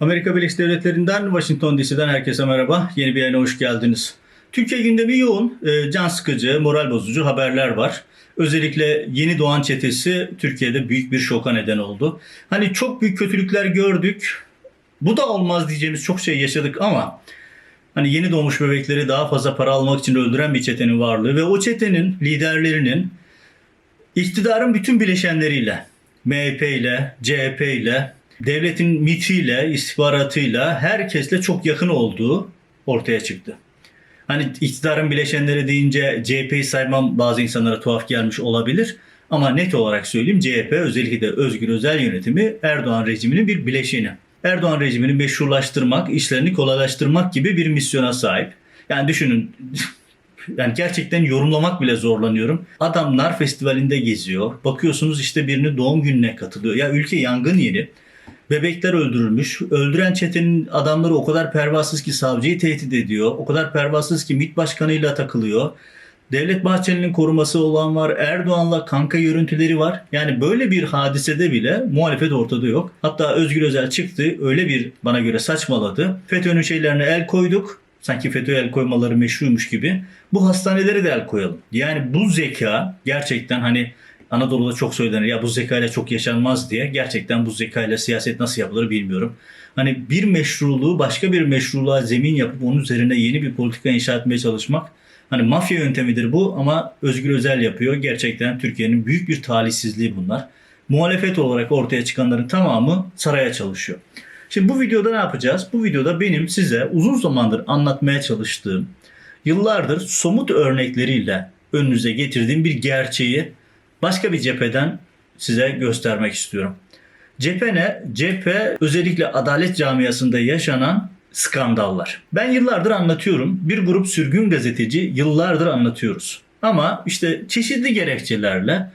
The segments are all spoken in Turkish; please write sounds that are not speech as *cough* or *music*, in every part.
Amerika Birleşik Devletleri'nden Washington DC'den herkese merhaba. Yeni bir yayına hoş geldiniz. Türkiye gündemi yoğun, e, can sıkıcı, moral bozucu haberler var. Özellikle yeni doğan çetesi Türkiye'de büyük bir şoka neden oldu. Hani çok büyük kötülükler gördük. Bu da olmaz diyeceğimiz çok şey yaşadık ama hani yeni doğmuş bebekleri daha fazla para almak için öldüren bir çetenin varlığı ve o çetenin liderlerinin iktidarın bütün bileşenleriyle, MHP ile, CHP ile, devletin MIT'iyle, istihbaratıyla herkesle çok yakın olduğu ortaya çıktı. Hani iktidarın bileşenleri deyince CHP'yi saymam bazı insanlara tuhaf gelmiş olabilir. Ama net olarak söyleyeyim CHP özellikle de Özgür Özel yönetimi Erdoğan rejiminin bir bileşeni. Erdoğan rejimini meşrulaştırmak, işlerini kolaylaştırmak gibi bir misyona sahip. Yani düşünün *laughs* yani gerçekten yorumlamak bile zorlanıyorum. Adamlar festivalinde geziyor. Bakıyorsunuz işte birinin doğum gününe katılıyor. Ya ülke yangın yeri. Bebekler öldürülmüş. Öldüren çetenin adamları o kadar pervasız ki savcıyı tehdit ediyor. O kadar pervasız ki MİT başkanıyla takılıyor. Devlet Bahçeli'nin koruması olan var. Erdoğan'la kanka görüntüleri var. Yani böyle bir hadisede bile muhalefet ortada yok. Hatta Özgür Özel çıktı. Öyle bir bana göre saçmaladı. FETÖ'nün şeylerine el koyduk. Sanki FETÖ'ye el koymaları meşruymuş gibi. Bu hastanelere de el koyalım. Yani bu zeka gerçekten hani Anadolu'da çok söylenir ya bu zekayla çok yaşanmaz diye. Gerçekten bu zekayla siyaset nasıl yapılır bilmiyorum. Hani bir meşruluğu başka bir meşruluğa zemin yapıp onun üzerine yeni bir politika inşa etmeye çalışmak Hani mafya yöntemidir bu ama Özgür Özel yapıyor. Gerçekten Türkiye'nin büyük bir talihsizliği bunlar. Muhalefet olarak ortaya çıkanların tamamı saraya çalışıyor. Şimdi bu videoda ne yapacağız? Bu videoda benim size uzun zamandır anlatmaya çalıştığım, yıllardır somut örnekleriyle önünüze getirdiğim bir gerçeği başka bir cepheden size göstermek istiyorum. Cephe ne? Cephe özellikle adalet camiasında yaşanan skandallar. Ben yıllardır anlatıyorum. Bir grup sürgün gazeteci yıllardır anlatıyoruz. Ama işte çeşitli gerekçelerle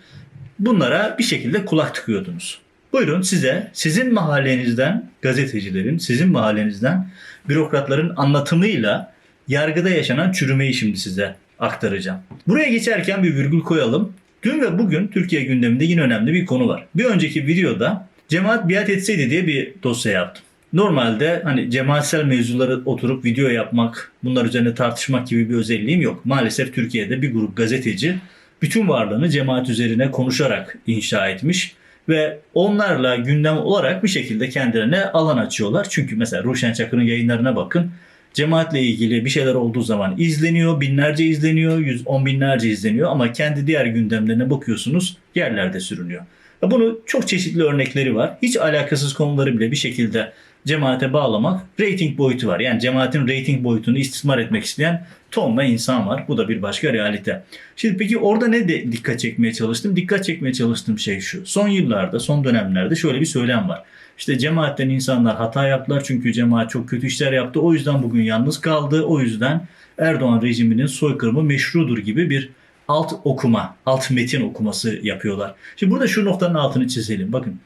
bunlara bir şekilde kulak tıkıyordunuz. Buyurun size sizin mahallenizden gazetecilerin, sizin mahallenizden bürokratların anlatımıyla yargıda yaşanan çürümeyi şimdi size aktaracağım. Buraya geçerken bir virgül koyalım. Dün ve bugün Türkiye gündeminde yine önemli bir konu var. Bir önceki videoda cemaat biat etseydi diye bir dosya yaptım. Normalde hani cemaatsel mevzuları oturup video yapmak, bunlar üzerine tartışmak gibi bir özelliğim yok. Maalesef Türkiye'de bir grup gazeteci bütün varlığını cemaat üzerine konuşarak inşa etmiş ve onlarla gündem olarak bir şekilde kendilerine alan açıyorlar. Çünkü mesela Ruşen Çakır'ın yayınlarına bakın. Cemaatle ilgili bir şeyler olduğu zaman izleniyor, binlerce izleniyor, yüz on binlerce izleniyor ama kendi diğer gündemlerine bakıyorsunuz yerlerde sürünüyor. Bunu çok çeşitli örnekleri var. Hiç alakasız konuları bile bir şekilde cemaate bağlamak rating boyutu var. Yani cemaatin rating boyutunu istismar etmek isteyen tonla insan var. Bu da bir başka realite. Şimdi peki orada ne de dikkat çekmeye çalıştım? Dikkat çekmeye çalıştığım şey şu. Son yıllarda, son dönemlerde şöyle bir söylem var. İşte cemaatten insanlar hata yaptılar çünkü cemaat çok kötü işler yaptı. O yüzden bugün yalnız kaldı. O yüzden Erdoğan rejiminin soykırımı meşrudur gibi bir alt okuma, alt metin okuması yapıyorlar. Şimdi burada şu noktanın altını çizelim. Bakın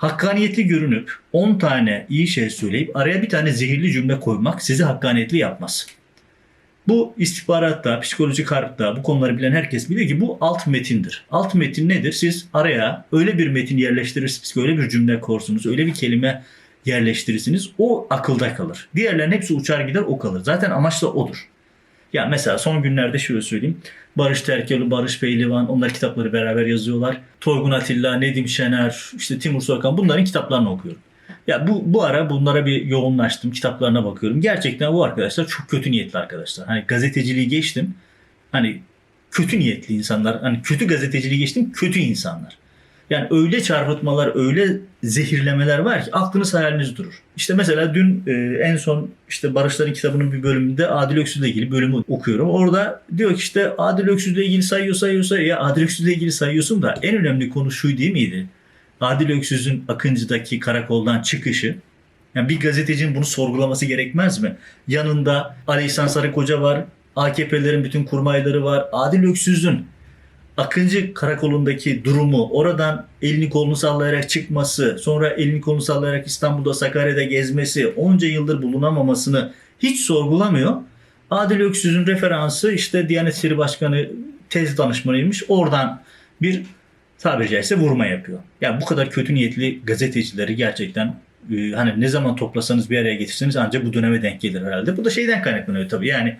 hakkaniyetli görünüp 10 tane iyi şey söyleyip araya bir tane zehirli cümle koymak sizi hakkaniyetli yapmaz. Bu istihbaratta, psikolojik harpta bu konuları bilen herkes bilir ki bu alt metindir. Alt metin nedir? Siz araya öyle bir metin yerleştirirsiniz ki öyle bir cümle korsunuz, öyle bir kelime yerleştirirsiniz. O akılda kalır. Diğerlerin hepsi uçar gider o kalır. Zaten amaç da odur. Ya mesela son günlerde şöyle söyleyeyim. Barış Terkeli, Barış Pehlivan onlar kitapları beraber yazıyorlar. Toygun Atilla, Nedim Şener, işte Timur Soykan bunların kitaplarını okuyorum. Ya bu, bu ara bunlara bir yoğunlaştım. Kitaplarına bakıyorum. Gerçekten bu arkadaşlar çok kötü niyetli arkadaşlar. Hani gazeteciliği geçtim. Hani kötü niyetli insanlar. Hani kötü gazeteciliği geçtim. Kötü insanlar. Yani öyle çarpıtmalar, öyle zehirlemeler var ki aklınız hayaliniz durur. İşte mesela dün e, en son işte Barışların kitabının bir bölümünde Adil Öksüz'le ilgili bölümü okuyorum. Orada diyor ki işte Adil Öksüz'le ilgili sayıyor sayıyor sayıyor. Ya Adil Öksüz'le ilgili sayıyorsun da en önemli konu şu değil miydi? Adil Öksüz'ün Akıncı'daki karakoldan çıkışı. Yani bir gazetecinin bunu sorgulaması gerekmez mi? Yanında Ali İhsan Sarıkoca var. AKP'lerin bütün kurmayları var. Adil Öksüz'ün Akıncı karakolundaki durumu, oradan elini kolunu sallayarak çıkması, sonra elini kolunu sallayarak İstanbul'da Sakarya'da gezmesi, onca yıldır bulunamamasını hiç sorgulamıyor. Adil Öksüz'ün referansı işte Diyanet İşleri Başkanı tez danışmanıymış. Oradan bir tabiri caizse vurma yapıyor. Ya bu kadar kötü niyetli gazetecileri gerçekten e, hani ne zaman toplasanız bir araya getirseniz ancak bu döneme denk gelir herhalde. Bu da şeyden kaynaklanıyor tabii. Yani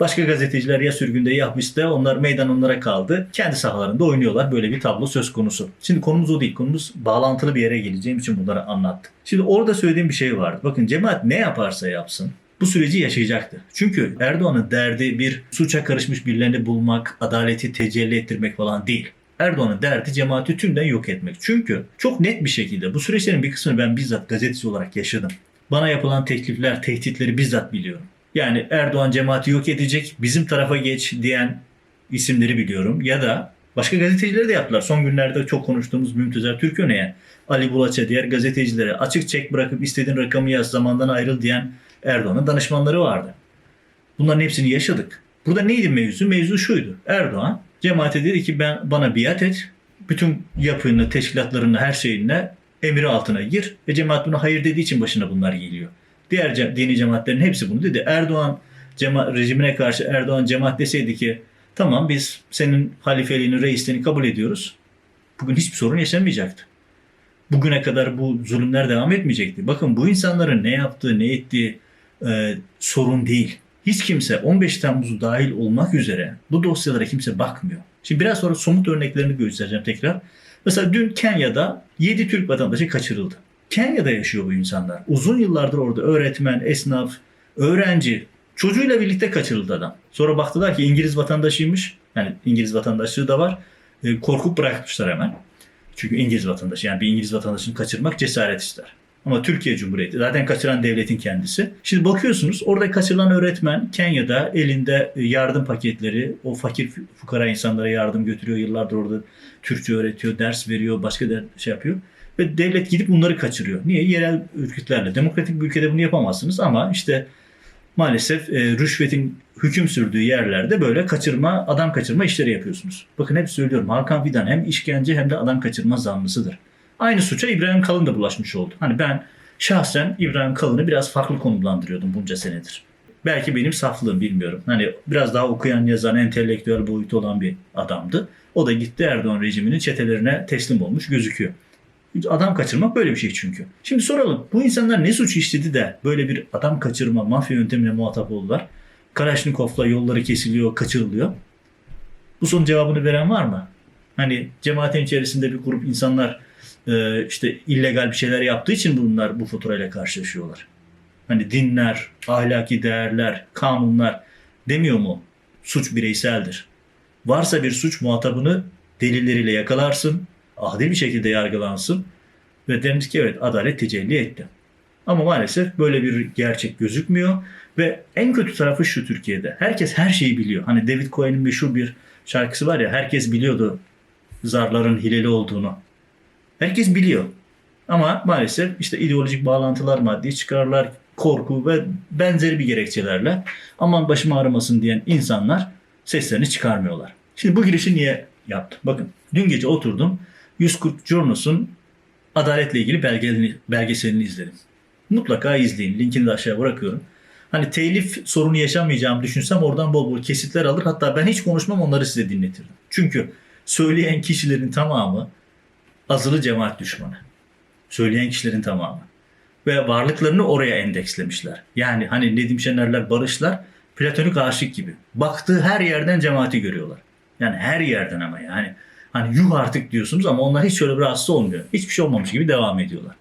başka gazeteciler ya sürgünde ya hapiste onlar meydan onlara kaldı. Kendi sahalarında oynuyorlar. Böyle bir tablo söz konusu. Şimdi konumuz o değil. Konumuz bağlantılı bir yere geleceğim için bunları anlattım. Şimdi orada söylediğim bir şey vardı. Bakın cemaat ne yaparsa yapsın bu süreci yaşayacaktı. Çünkü Erdoğan'ın derdi bir suça karışmış birilerini bulmak, adaleti tecelli ettirmek falan değil. Erdoğan'ın derdi cemaati tümden yok etmek. Çünkü çok net bir şekilde bu süreçlerin bir kısmını ben bizzat gazeteci olarak yaşadım. Bana yapılan teklifler, tehditleri bizzat biliyorum. Yani Erdoğan cemaati yok edecek, bizim tarafa geç diyen isimleri biliyorum. Ya da başka gazetecileri de yaptılar. Son günlerde çok konuştuğumuz Mümtüzer Türköne'ye, Ali Bulaç'a, diğer gazetecilere açık çek bırakıp istediğin rakamı yaz, zamandan ayrıl diyen Erdoğan'ın danışmanları vardı. Bunların hepsini yaşadık. Burada neydi mevzu? Mevzu şuydu. Erdoğan cemaate dedi ki ben bana biat et. Bütün yapını, teşkilatlarını, her şeyinle emri altına gir. Ve cemaat buna hayır dediği için başına bunlar geliyor. Diğer dini cemaatlerin hepsi bunu dedi. Erdoğan cema- rejimine karşı Erdoğan cemaat deseydi ki tamam biz senin halifeliğini, reisliğini kabul ediyoruz. Bugün hiçbir sorun yaşamayacaktı. Bugüne kadar bu zulümler devam etmeyecekti. Bakın bu insanların ne yaptığı, ne ettiği e, sorun değil. Hiç kimse 15 Temmuz'u dahil olmak üzere bu dosyalara kimse bakmıyor. Şimdi biraz sonra somut örneklerini göstereceğim tekrar. Mesela dün Kenya'da 7 Türk vatandaşı kaçırıldı. Kenya'da yaşıyor bu insanlar. Uzun yıllardır orada öğretmen, esnaf, öğrenci, çocuğuyla birlikte kaçırıldı adam. Sonra baktılar ki İngiliz vatandaşıymış. Yani İngiliz vatandaşlığı da var. E, korkup bırakmışlar hemen. Çünkü İngiliz vatandaşı yani bir İngiliz vatandaşını kaçırmak cesaret ister. Ama Türkiye Cumhuriyeti zaten kaçıran devletin kendisi. Şimdi bakıyorsunuz orada kaçırılan öğretmen Kenya'da elinde yardım paketleri o fakir fukara insanlara yardım götürüyor. Yıllardır orada Türkçe öğretiyor, ders veriyor, başka da şey yapıyor. Ve devlet gidip bunları kaçırıyor. Niye? Yerel örgütlerle. Demokratik bir ülkede bunu yapamazsınız ama işte maalesef e, rüşvetin hüküm sürdüğü yerlerde böyle kaçırma, adam kaçırma işleri yapıyorsunuz. Bakın hep söylüyorum Hakan Fidan hem işkence hem de adam kaçırma zanlısıdır. Aynı suça İbrahim Kalın da bulaşmış oldu. Hani ben şahsen İbrahim Kalın'ı biraz farklı konumlandırıyordum bunca senedir. Belki benim saflığım bilmiyorum. Hani biraz daha okuyan, yazan, entelektüel boyutu olan bir adamdı. O da gitti Erdoğan rejiminin çetelerine teslim olmuş gözüküyor. Adam kaçırmak böyle bir şey çünkü. Şimdi soralım bu insanlar ne suç işledi de böyle bir adam kaçırma, mafya yöntemine muhatap oldular? Kalaşnikov'la yolları kesiliyor, kaçırılıyor. Bu sorunun cevabını veren var mı? Hani cemaatin içerisinde bir grup insanlar e, işte illegal bir şeyler yaptığı için bunlar bu faturayla karşılaşıyorlar. Hani dinler, ahlaki değerler, kanunlar demiyor mu? Suç bireyseldir. Varsa bir suç muhatabını delilleriyle yakalarsın, adil bir şekilde yargılansın ve deriz ki evet adalet tecelli etti. Ama maalesef böyle bir gerçek gözükmüyor ve en kötü tarafı şu Türkiye'de. Herkes her şeyi biliyor. Hani David Cohen'in meşhur bir şarkısı var ya herkes biliyordu zarların hileli olduğunu. Herkes biliyor. Ama maalesef işte ideolojik bağlantılar, maddi çıkarlar, korku ve benzeri bir gerekçelerle aman başım ağrımasın diyen insanlar seslerini çıkarmıyorlar. Şimdi bu girişi niye yaptım? Bakın dün gece oturdum 140 Jornos'un adaletle ilgili belgeselini, belgeselini izledim. Mutlaka izleyin. Linkini de aşağıya bırakıyorum. Hani telif sorunu yaşamayacağımı düşünsem oradan bol bol kesitler alır. Hatta ben hiç konuşmam onları size dinletirdim. Çünkü söyleyen kişilerin tamamı azılı cemaat düşmanı. Söyleyen kişilerin tamamı. Ve varlıklarını oraya endekslemişler. Yani hani Nedim Şenerler, Barışlar platonik aşık gibi. Baktığı her yerden cemaati görüyorlar. Yani her yerden ama yani. Hani yuh artık diyorsunuz ama onlar hiç şöyle bir rahatsız olmuyor. Hiçbir şey olmamış gibi devam ediyorlar.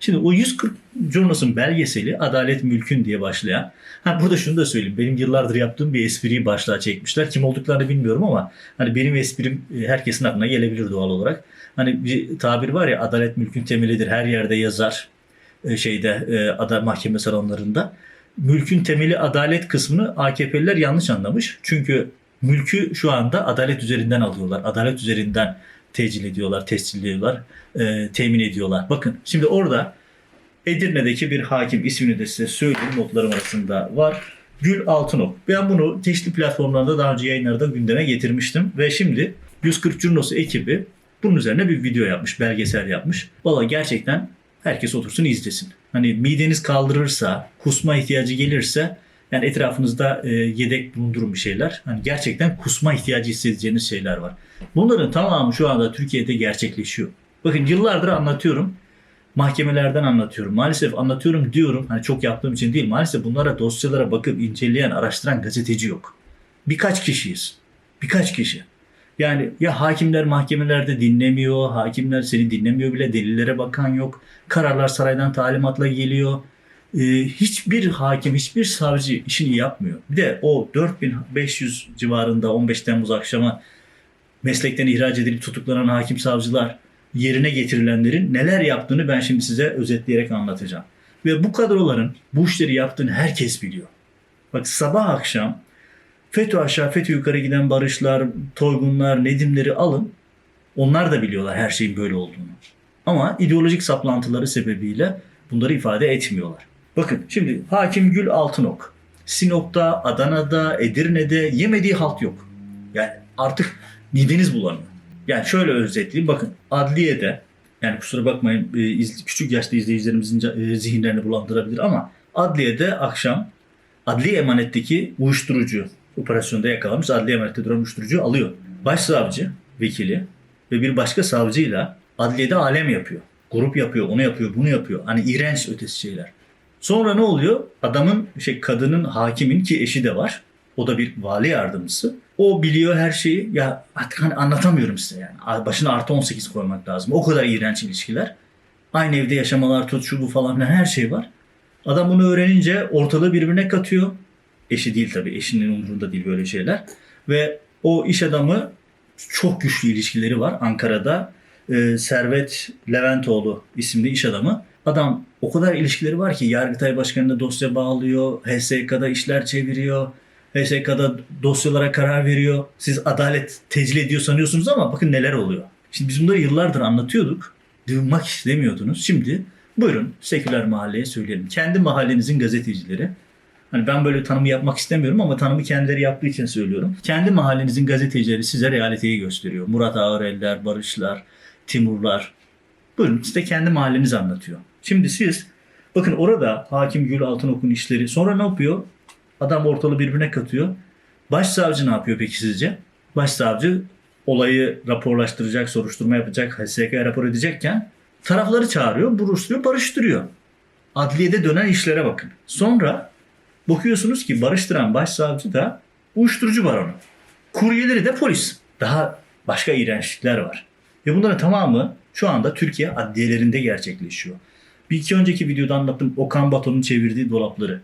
Şimdi o 140 Jornos'un belgeseli Adalet Mülkün diye başlayan. Ha burada şunu da söyleyeyim. Benim yıllardır yaptığım bir espriyi başlığa çekmişler. Kim olduklarını bilmiyorum ama hani benim esprim e, herkesin aklına gelebilir doğal olarak. Hani bir tabir var ya adalet mülkün temelidir. Her yerde yazar e, şeyde e, ada mahkeme salonlarında. Mülkün temeli adalet kısmını AKP'liler yanlış anlamış. Çünkü mülkü şu anda adalet üzerinden alıyorlar. Adalet üzerinden tecil ediyorlar, tescil ediyorlar, e, temin ediyorlar. Bakın şimdi orada Edirne'deki bir hakim ismini de size söyleyeyim notlarım arasında var. Gül Altınok. Ben bunu çeşitli platformlarda daha önce yayınlarda gündeme getirmiştim. Ve şimdi 140 Curnosu ekibi bunun üzerine bir video yapmış, belgesel yapmış. Valla gerçekten herkes otursun izlesin. Hani mideniz kaldırırsa, kusma ihtiyacı gelirse yani etrafınızda e, yedek bulundurun bir şeyler. Hani gerçekten kusma ihtiyacı hissedeceğiniz şeyler var. Bunların tamamı şu anda Türkiye'de gerçekleşiyor. Bakın yıllardır anlatıyorum. mahkemelerden anlatıyorum. Maalesef anlatıyorum diyorum. Hani çok yaptığım için değil. Maalesef bunlara dosyalara bakıp inceleyen, araştıran gazeteci yok. Birkaç kişiyiz. Birkaç kişi. Yani ya hakimler mahkemelerde dinlemiyor, hakimler seni dinlemiyor bile, delillere bakan yok. Kararlar saraydan talimatla geliyor. Ee, hiçbir hakim, hiçbir savcı işini yapmıyor. Bir de o 4500 civarında 15 Temmuz akşamı meslekten ihraç edilip tutuklanan hakim savcılar yerine getirilenlerin neler yaptığını ben şimdi size özetleyerek anlatacağım. Ve bu kadroların bu işleri yaptığını herkes biliyor. Bak sabah akşam FETÖ aşağı FETÖ yukarı giden barışlar, toygunlar, nedimleri alın. Onlar da biliyorlar her şeyin böyle olduğunu. Ama ideolojik saplantıları sebebiyle bunları ifade etmiyorlar. Bakın şimdi Hakim Gül Altınok. Sinop'ta, Adana'da, Edirne'de yemediği halt yok. Yani artık mideniz bulanıyor. Yani şöyle özetleyeyim. Bakın adliyede yani kusura bakmayın e, küçük yaşta izleyicilerimizin e, zihinlerini bulandırabilir ama adliyede akşam adli emanetteki uyuşturucu operasyonda yakalanmış adli emanette duran uyuşturucu alıyor. Başsavcı, vekili ve bir başka savcıyla adliyede alem yapıyor. Grup yapıyor, onu yapıyor, bunu yapıyor. Hani iğrenç ötesi şeyler. Sonra ne oluyor? Adamın, şey kadının, hakimin ki eşi de var. O da bir vali yardımcısı. O biliyor her şeyi. Ya artık hani anlatamıyorum size yani. Başına artı 18 koymak lazım. O kadar iğrenç ilişkiler. Aynı evde yaşamalar, tut şu bu falan filan her şey var. Adam bunu öğrenince ortalığı birbirine katıyor. Eşi değil tabii. Eşinin umurunda değil böyle şeyler. Ve o iş adamı çok güçlü ilişkileri var Ankara'da. Ee, Servet Leventoğlu isimli iş adamı. Adam o kadar ilişkileri var ki Yargıtay Başkanı'na dosya bağlıyor, HSK'da işler çeviriyor, HSK'da dosyalara karar veriyor. Siz adalet tecil ediyor sanıyorsunuz ama bakın neler oluyor. Şimdi biz bunları yıllardır anlatıyorduk. Duymak istemiyordunuz. Şimdi buyurun seküler mahalleye söyleyelim. Kendi mahallenizin gazetecileri. Hani ben böyle tanımı yapmak istemiyorum ama tanımı kendileri yaptığı için söylüyorum. Kendi mahallenizin gazetecileri size realiteyi gösteriyor. Murat Ağareller, Barışlar, Timurlar. Buyurun size kendi mahalleniz anlatıyor. Şimdi siz bakın orada Hakim Gül Altınok'un işleri sonra ne yapıyor? Adam ortalığı birbirine katıyor. Başsavcı ne yapıyor peki sizce? Başsavcı olayı raporlaştıracak, soruşturma yapacak, HSK'ya rapor edecekken tarafları çağırıyor, buruşturuyor, barıştırıyor. Adliyede dönen işlere bakın. Sonra bakıyorsunuz ki barıştıran başsavcı da uyuşturucu baronu. Kuryeleri de polis. Daha başka iğrençlikler var. Ve bunların tamamı şu anda Türkiye adliyelerinde gerçekleşiyor. Bir iki önceki videoda anlattım Okan Bato'nun çevirdiği dolapları.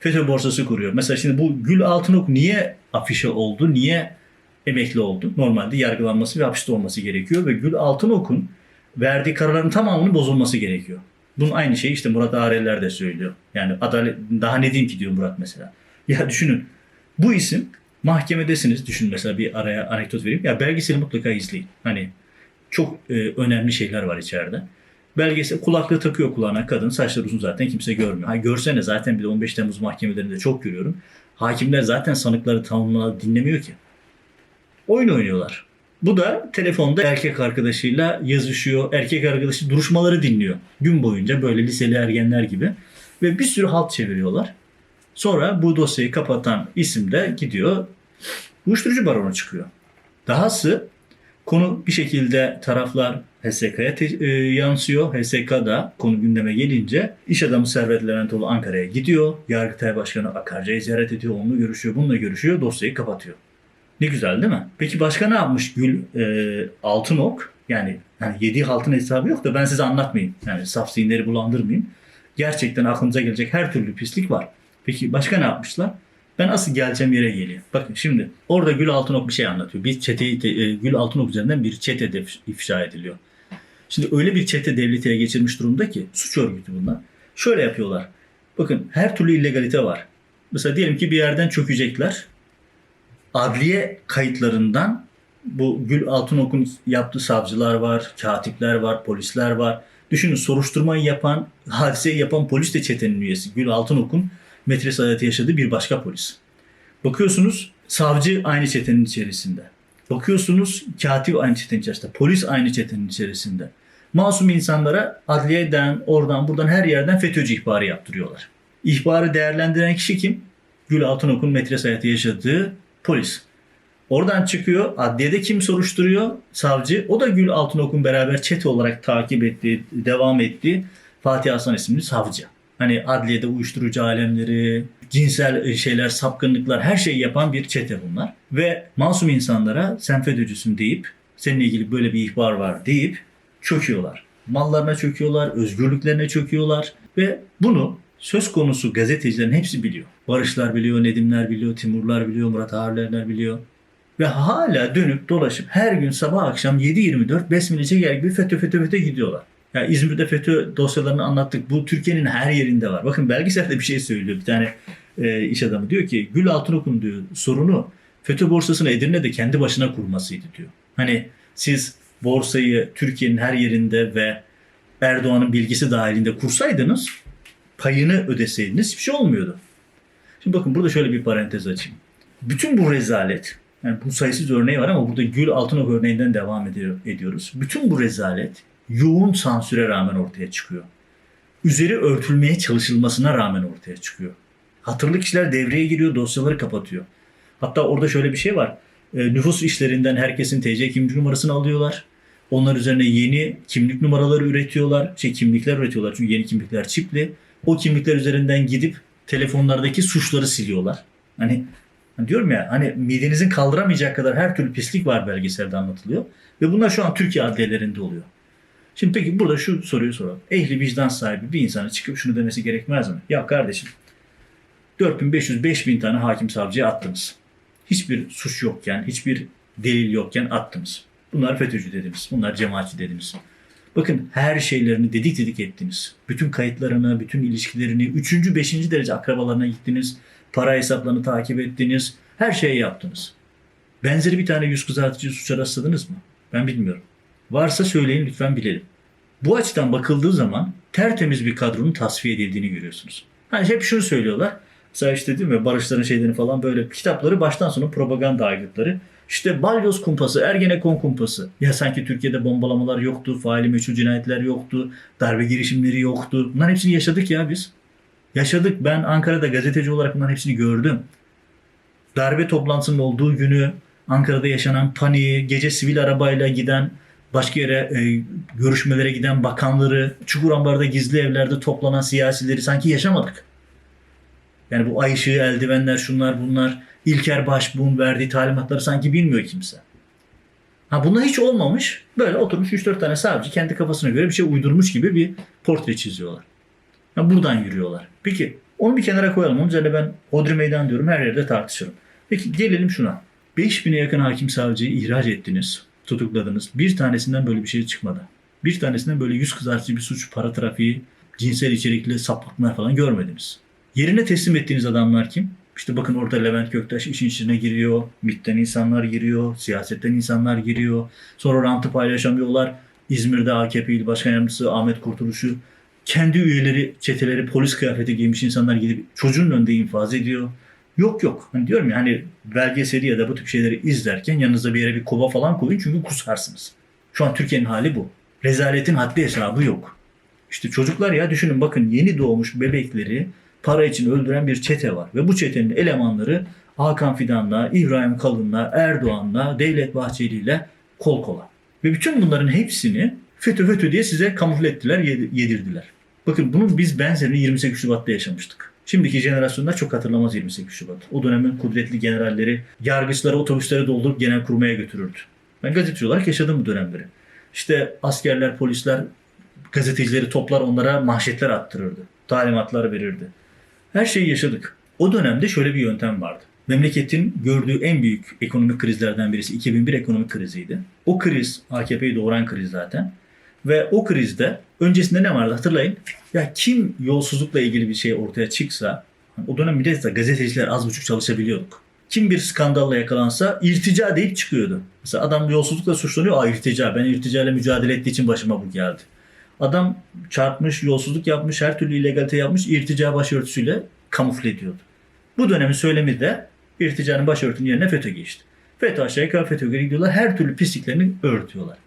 FETÖ borsası kuruyor. Mesela şimdi bu Gül Altınok niye afişe oldu? Niye emekli oldu? Normalde yargılanması ve hapiste olması gerekiyor ve Gül Altınok'un verdiği kararların tamamının bozulması gerekiyor. Bunun aynı şeyi işte Murat Ağreller de söylüyor. Yani adalet daha ne diyeyim ki diyor Murat mesela. Ya düşünün bu isim mahkemedesiniz. Düşün mesela bir araya anekdot vereyim. Ya belgeseli mutlaka izleyin. Hani çok e, önemli şeyler var içeride. Belgesel kulaklığı takıyor kulağına kadın. Saçları uzun zaten kimse görmüyor. Ha görsene zaten bir de 15 Temmuz mahkemelerinde çok görüyorum. Hakimler zaten sanıkları tamamına dinlemiyor ki. Oyun oynuyorlar. Bu da telefonda erkek arkadaşıyla yazışıyor. Erkek arkadaşı duruşmaları dinliyor. Gün boyunca böyle liseli ergenler gibi. Ve bir sürü halt çeviriyorlar. Sonra bu dosyayı kapatan isim de gidiyor. Uyuşturucu baronu çıkıyor. Dahası konu bir şekilde taraflar HSK'ya e, yansıyor. HSK da konu gündeme gelince iş adamı Servet Leventoğlu Ankara'ya gidiyor. Yargıtay Başkanı Akarca'yı ziyaret ediyor. Onunla görüşüyor. Bununla görüşüyor. Dosyayı kapatıyor. Ne güzel değil mi? Peki başka ne yapmış Gül e, Altınok? Yani, yani yediği haltın hesabı yok da ben size anlatmayayım. Yani saf zihinleri bulandırmayayım. Gerçekten aklınıza gelecek her türlü pislik var. Peki başka ne yapmışlar? Ben asıl geleceğim yere geliyor. Bakın şimdi orada Gül Altınok bir şey anlatıyor. Bir çeteyi, e, Gül Altınok üzerinden bir çete ifşa ediliyor. Şimdi öyle bir çete devletiye geçirmiş durumda ki suç örgütü bunlar. Şöyle yapıyorlar. Bakın her türlü illegalite var. Mesela diyelim ki bir yerden çökecekler. Adliye kayıtlarından bu Gül Altınok'un yaptığı savcılar var, katipler var, polisler var. Düşünün soruşturmayı yapan, hadiseyi yapan polis de çetenin üyesi. Gül Altınok'un metres hayatı yaşadığı bir başka polis. Bakıyorsunuz savcı aynı çetenin içerisinde. Bakıyorsunuz katip aynı çetenin içerisinde. Polis aynı çetenin içerisinde. Masum insanlara adliyeden, oradan, buradan her yerden FETÖ'cü ihbarı yaptırıyorlar. İhbarı değerlendiren kişi kim? Gül Altınok'un metres hayatı yaşadığı polis. Oradan çıkıyor. Adliyede kim soruşturuyor? Savcı. O da Gül Altınok'un beraber çete olarak takip ettiği, devam ettiği Fatih Aslan isimli savcı. Hani adliyede uyuşturucu alemleri, cinsel şeyler, sapkınlıklar her şeyi yapan bir çete bunlar. Ve masum insanlara sen FETÖ'cüsün deyip seninle ilgili böyle bir ihbar var deyip çöküyorlar. Mallarına çöküyorlar, özgürlüklerine çöküyorlar ve bunu söz konusu gazetecilerin hepsi biliyor. Barışlar biliyor, Nedimler biliyor, Timurlar biliyor, Murat Ağırlerler biliyor. Ve hala dönüp dolaşıp her gün sabah akşam 7-24 besmele çeker gibi FETÖ FETÖ FETÖ gidiyorlar. Ya İzmir'de FETÖ dosyalarını anlattık. Bu Türkiye'nin her yerinde var. Bakın belgeselde bir şey söylüyor. Bir tane e, iş adamı diyor ki Gül Altınok'un diyor sorunu FETÖ borsasını Edirne'de kendi başına kurmasıydı diyor. Hani siz borsayı Türkiye'nin her yerinde ve Erdoğan'ın bilgisi dahilinde kursaydınız payını ödeseydiniz hiçbir şey olmuyordu. Şimdi bakın burada şöyle bir parantez açayım. Bütün bu rezalet, yani bu sayısız örneği var ama burada Gül Altınok örneğinden devam ediyor, ediyoruz. Bütün bu rezalet yoğun sansüre rağmen ortaya çıkıyor. Üzeri örtülmeye çalışılmasına rağmen ortaya çıkıyor. Hatırlı kişiler devreye giriyor, dosyaları kapatıyor. Hatta orada şöyle bir şey var. E, nüfus işlerinden herkesin TC kimlik numarasını alıyorlar. Onlar üzerine yeni kimlik numaraları üretiyorlar. Şey kimlikler üretiyorlar çünkü yeni kimlikler çipli. O kimlikler üzerinden gidip telefonlardaki suçları siliyorlar. Hani, hani diyorum ya hani midenizin kaldıramayacak kadar her türlü pislik var belgeselde anlatılıyor. Ve bunlar şu an Türkiye adliyelerinde oluyor. Şimdi peki burada şu soruyu soralım. Ehli vicdan sahibi bir insana çıkıp şunu demesi gerekmez mi? Ya kardeşim 4500-5000 tane hakim savcıya attınız. Hiçbir suç yokken, hiçbir delil yokken attınız. Bunlar FETÖ'cü dediniz. Bunlar cemaatçi dediniz. Bakın her şeylerini dedik dedik ettiniz. Bütün kayıtlarını, bütün ilişkilerini, üçüncü, beşinci derece akrabalarına gittiniz. Para hesaplarını takip ettiniz. Her şeyi yaptınız. Benzeri bir tane yüz kızartıcı suça rastladınız mı? Ben bilmiyorum. Varsa söyleyin lütfen bilelim. Bu açıdan bakıldığı zaman tertemiz bir kadronun tasfiye edildiğini görüyorsunuz. Hani hep şunu söylüyorlar. Mesela işte değil mi barışların şeylerini falan böyle kitapları baştan sona propaganda aygıtları. İşte balyoz kumpası, ergenekon kumpası. Ya sanki Türkiye'de bombalamalar yoktu, faili meçhul cinayetler yoktu, darbe girişimleri yoktu. Bunların hepsini yaşadık ya biz. Yaşadık. Ben Ankara'da gazeteci olarak bunların hepsini gördüm. Darbe toplantısının olduğu günü Ankara'da yaşanan paniği, gece sivil arabayla giden, başka yere e, görüşmelere giden bakanları, Çukurambar'da gizli evlerde toplanan siyasileri sanki yaşamadık. Yani bu ay ışığı, eldivenler, şunlar bunlar, İlker Başbuğ'un verdiği talimatları sanki bilmiyor kimse. Ha bunlar hiç olmamış. Böyle oturmuş 3-4 tane savcı kendi kafasına göre bir şey uydurmuş gibi bir portre çiziyorlar. Ha buradan yürüyorlar. Peki onu bir kenara koyalım. Onun üzerine ben Hodri Meydan diyorum. Her yerde tartışırım. Peki gelelim şuna. 5000'e yakın hakim savcıyı ihraç ettiniz. Tutukladınız. Bir tanesinden böyle bir şey çıkmadı. Bir tanesinden böyle yüz kızartıcı bir suç, para trafiği, cinsel içerikli sapıklar falan görmediniz. Yerine teslim ettiğiniz adamlar kim? İşte bakın orada Levent Göktaş işin içine giriyor. MİT'ten insanlar giriyor. Siyasetten insanlar giriyor. Sonra rantı paylaşamıyorlar. İzmir'de AKP İl Başkan Yardımcısı Ahmet Kurtuluş'u kendi üyeleri, çeteleri polis kıyafeti giymiş insanlar gidip çocuğun önünde infaz ediyor. Yok yok. Hani diyorum ya hani belgeseli ya da bu tip şeyleri izlerken yanınızda bir yere bir kova falan koyun çünkü kusarsınız. Şu an Türkiye'nin hali bu. Rezaletin haddi hesabı yok. İşte çocuklar ya düşünün bakın yeni doğmuş bebekleri para için öldüren bir çete var. Ve bu çetenin elemanları Hakan Fidan'la, İbrahim Kalın'la, Erdoğan'la, Devlet Bahçeli'yle kol kola. Ve bütün bunların hepsini FETÖ FETÖ diye size kamufle ettiler, yedirdiler. Bakın bunun biz benzerini 28 Şubat'ta yaşamıştık. Şimdiki jenerasyonlar çok hatırlamaz 28 Şubat. O dönemin kudretli generalleri yargıçları otobüslere doldurup genel kurmaya götürürdü. Ben gazeteci olarak yaşadım bu dönemleri. İşte askerler, polisler gazetecileri toplar onlara manşetler attırırdı. Talimatlar verirdi. Her şeyi yaşadık. O dönemde şöyle bir yöntem vardı. Memleketin gördüğü en büyük ekonomik krizlerden birisi 2001 ekonomik kriziydi. O kriz AKP'yi doğuran kriz zaten. Ve o krizde öncesinde ne vardı hatırlayın. Ya kim yolsuzlukla ilgili bir şey ortaya çıksa o dönem millet gazeteciler az buçuk çalışabiliyorduk. Kim bir skandalla yakalansa irtica deyip çıkıyordu. Mesela adam yolsuzlukla suçlanıyor. Aa irtica ben irtica ile mücadele ettiği için başıma bu geldi. Adam çarpmış, yolsuzluk yapmış, her türlü illegalite yapmış, irtica başörtüsüyle kamufle ediyordu. Bu dönemin söylemi de irticanın başörtünün yerine FETÖ geçti. FETÖ aşağı yukarı FETÖ'ye gidiyorlar, her türlü pisliklerini örtüyorlar.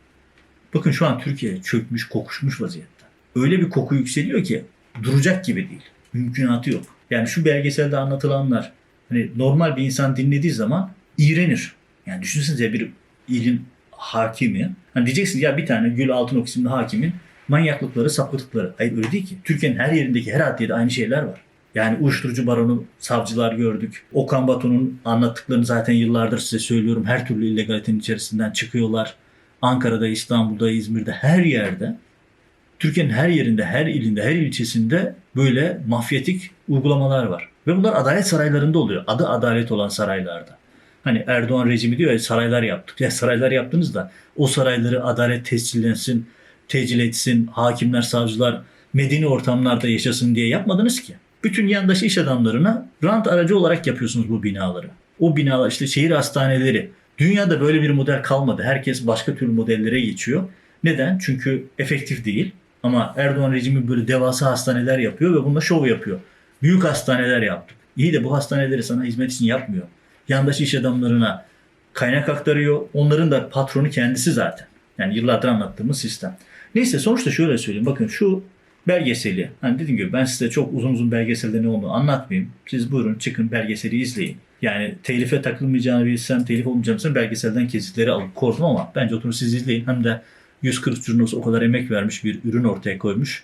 Bakın şu an Türkiye çökmüş, kokuşmuş vaziyette. Öyle bir koku yükseliyor ki duracak gibi değil. Mümkünatı yok. Yani şu belgeselde anlatılanlar hani normal bir insan dinlediği zaman iğrenir. Yani düşünsenize bir ilin hakimi. Hani diyeceksiniz ya bir tane Gül Altınok isimli hakimin manyaklıkları, sapıklıkları. Hayır öyle değil ki. Türkiye'nin her yerindeki her adliyede aynı şeyler var. Yani uyuşturucu baronu savcılar gördük. Okan Batu'nun anlattıklarını zaten yıllardır size söylüyorum. Her türlü illegalitenin içerisinden çıkıyorlar. Ankara'da, İstanbul'da, İzmir'de her yerde Türkiye'nin her yerinde, her ilinde, her ilçesinde böyle mafyatik uygulamalar var. Ve bunlar adalet saraylarında oluyor. Adı adalet olan saraylarda. Hani Erdoğan rejimi diyor ya saraylar yaptık. Ya saraylar yaptınız da o sarayları adalet tescillensin, tecil etsin, hakimler, savcılar medeni ortamlarda yaşasın diye yapmadınız ki. Bütün yandaş iş adamlarına rant aracı olarak yapıyorsunuz bu binaları. O binalar işte şehir hastaneleri. Dünyada böyle bir model kalmadı. Herkes başka tür modellere geçiyor. Neden? Çünkü efektif değil. Ama Erdoğan rejimi böyle devasa hastaneler yapıyor ve bununla şov yapıyor. Büyük hastaneler yaptık. İyi de bu hastaneleri sana hizmet için yapmıyor. Yandaş iş adamlarına kaynak aktarıyor. Onların da patronu kendisi zaten. Yani yıllardır anlattığımız sistem. Neyse sonuçta şöyle söyleyeyim. Bakın şu belgeseli. Hani dediğim gibi ben size çok uzun uzun belgeselde ne olduğunu anlatmayayım. Siz buyurun çıkın belgeseli izleyin. Yani telife takılmayacağını bilsem, telif olmayacağını bilsem belgeselden kesitleri alıp korktum ama bence oturun siz izleyin. Hem de 140 Curnos o kadar emek vermiş bir ürün ortaya koymuş.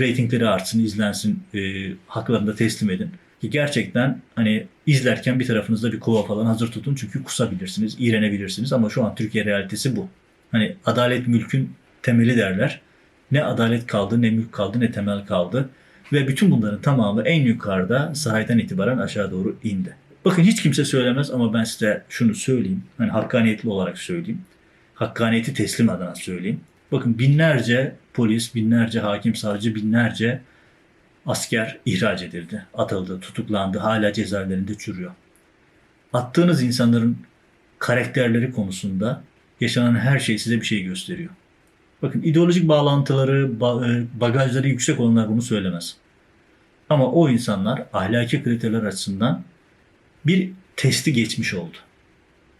Ratingleri artsın, izlensin, e, haklarını da teslim edin. Ki gerçekten hani izlerken bir tarafınızda bir kova falan hazır tutun çünkü kusabilirsiniz, iğrenebilirsiniz ama şu an Türkiye realitesi bu. Hani adalet mülkün temeli derler. Ne adalet kaldı, ne mülk kaldı, ne temel kaldı. Ve bütün bunların tamamı en yukarıda saraydan itibaren aşağı doğru indi. Bakın hiç kimse söylemez ama ben size şunu söyleyeyim. Hani hakkaniyetli olarak söyleyeyim. Hakkaniyeti teslim adına söyleyeyim. Bakın binlerce polis, binlerce hakim, savcı, binlerce asker ihraç edildi, atıldı, tutuklandı, hala cezaevlerinde çürüyor. Attığınız insanların karakterleri konusunda yaşanan her şey size bir şey gösteriyor. Bakın ideolojik bağlantıları, ba- e, bagajları yüksek olanlar bunu söylemez. Ama o insanlar ahlaki kriterler açısından bir testi geçmiş oldu.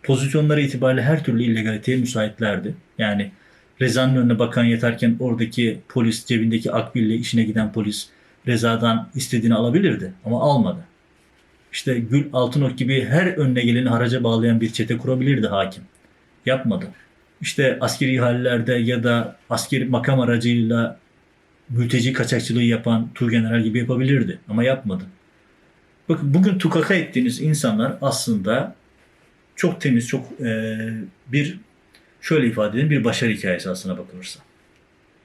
Pozisyonları itibariyle her türlü illegaliteye müsaitlerdi. Yani Reza'nın önüne bakan yeterken oradaki polis, cebindeki akbille işine giden polis Reza'dan istediğini alabilirdi ama almadı. İşte Gül Altınok gibi her önüne geleni haraca bağlayan bir çete kurabilirdi hakim. Yapmadı. İşte askeri ihalelerde ya da askeri makam aracıyla mülteci kaçakçılığı yapan Tuğgeneral gibi yapabilirdi ama yapmadı. Bakın bugün tukaka ettiğiniz insanlar aslında çok temiz, çok e, bir şöyle ifade edeyim bir başarı hikayesi aslına bakılırsa.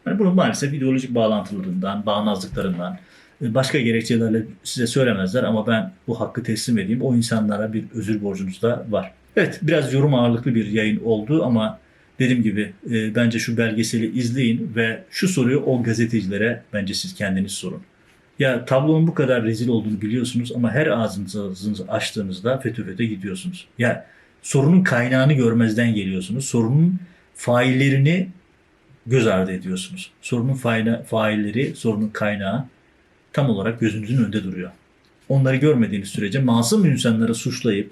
Yani bunu maalesef ideolojik bağlantılarından, bağnazlıklarından, e, başka gerekçelerle size söylemezler ama ben bu hakkı teslim edeyim. O insanlara bir özür borcunuz da var. Evet biraz yorum ağırlıklı bir yayın oldu ama dediğim gibi e, bence şu belgeseli izleyin ve şu soruyu o gazetecilere bence siz kendiniz sorun. Ya tablonun bu kadar rezil olduğunu biliyorsunuz ama her ağzınızı açtığınızda FETÖ FETÖ gidiyorsunuz. Ya sorunun kaynağını görmezden geliyorsunuz. Sorunun faillerini göz ardı ediyorsunuz. Sorunun faile, failleri, sorunun kaynağı tam olarak gözünüzün önünde duruyor. Onları görmediğiniz sürece masum insanları suçlayıp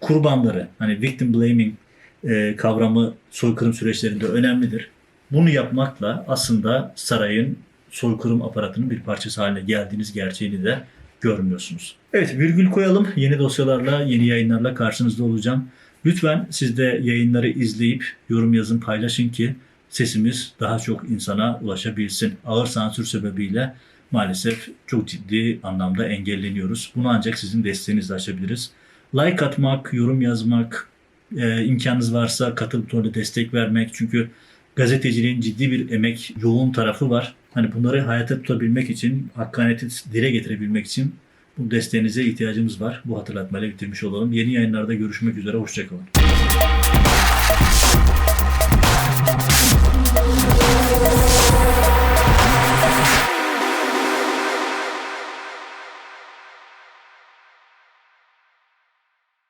kurbanları hani victim blaming e, kavramı soykırım süreçlerinde önemlidir. Bunu yapmakla aslında sarayın soykırım aparatının bir parçası haline geldiğiniz gerçeğini de görmüyorsunuz. Evet virgül koyalım. Yeni dosyalarla, yeni yayınlarla karşınızda olacağım. Lütfen siz de yayınları izleyip yorum yazın, paylaşın ki sesimiz daha çok insana ulaşabilsin. Ağır sansür sebebiyle maalesef çok ciddi anlamda engelleniyoruz. Bunu ancak sizin desteğinizle aşabiliriz. Like atmak, yorum yazmak, e, imkanınız varsa katıl butonuna destek vermek. Çünkü gazeteciliğin ciddi bir emek, yoğun tarafı var. Hani bunları hayata tutabilmek için, hakkaniyeti dile getirebilmek için bu desteğinize ihtiyacımız var. Bu hatırlatmayla bitirmiş olalım. Yeni yayınlarda görüşmek üzere. Hoşçakalın.